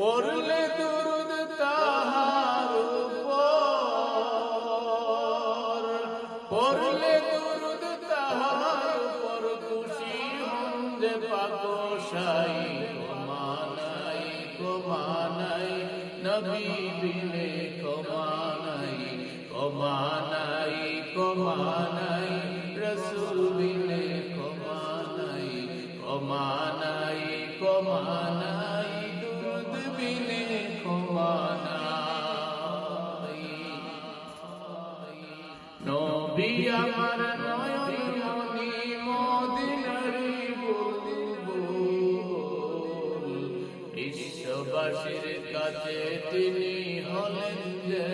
পড়লে দুরুদ তাহার উপর। পড়লে দুরুদ তাহার উপর, খুশি হন যে পাকশাই কমানাই কমানাই নবী বিনে কমানাই কমানাই কমানাই রসুল বিনে কমানাই কমানাই কমানাই দুরুদ নবী আমার নয়ন মনি মদিনারি বুলবুল। বিশ্ববাসীর কাছে তিনি হলেন যে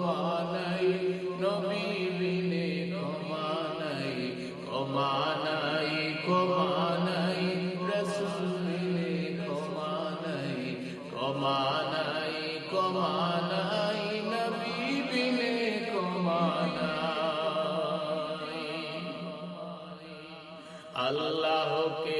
কমানাই নবী বিনে কমানাই কমানাই কমানাই রসুল বিনে কমানাই কমানাই কমানাই নবী বিনে কমানাই আল্লাহকে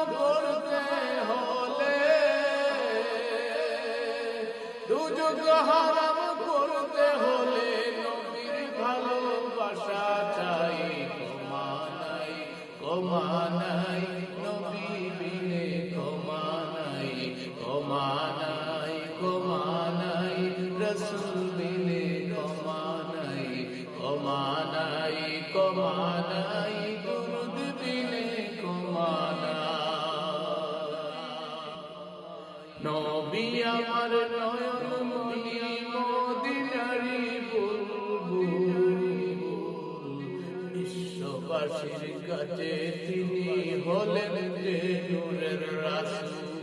হারাম করতে চাই কমানাই কমানাই নবী বিনে কমানাই কমানাই কমানাই রসুল বিনে নবী আমার নয়ন মনি মদিনারি বুলবুল। বিশ্ববাসীর কাছে তিনি হলেন যে নূরের রাসূল।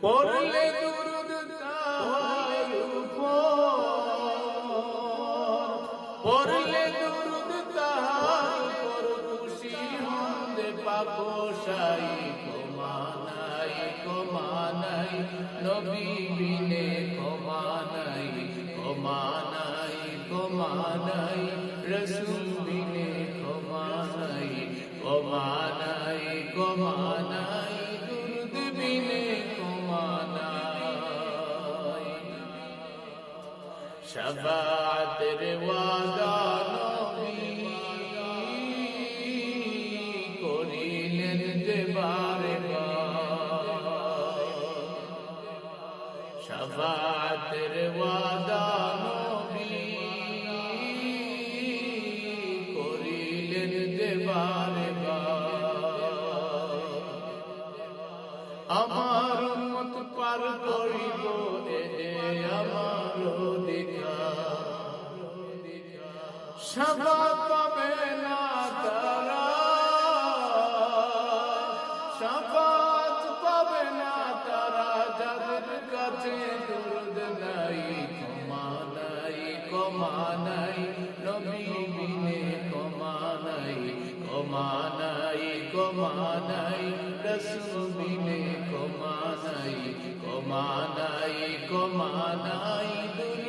পড়লে দুরুদ তাহার উপর। পড়লে দুরুদ তাহার উপর, খুশি হন যে পাপশাই নবী বিনে কমানাই কমানাই কমানাই রসুল বিনে কমানাই কমানাই কমানাই দুরুদ বিনে কমানাই শবাতের ওয়াদা শবাতের ওয়াদা করিলেন যে আমার মত পার করিব আমার অধিকার। সভা পাবে না কমানাই রসুল বিনে কমানাই কমানাই কমানাই দুরুদ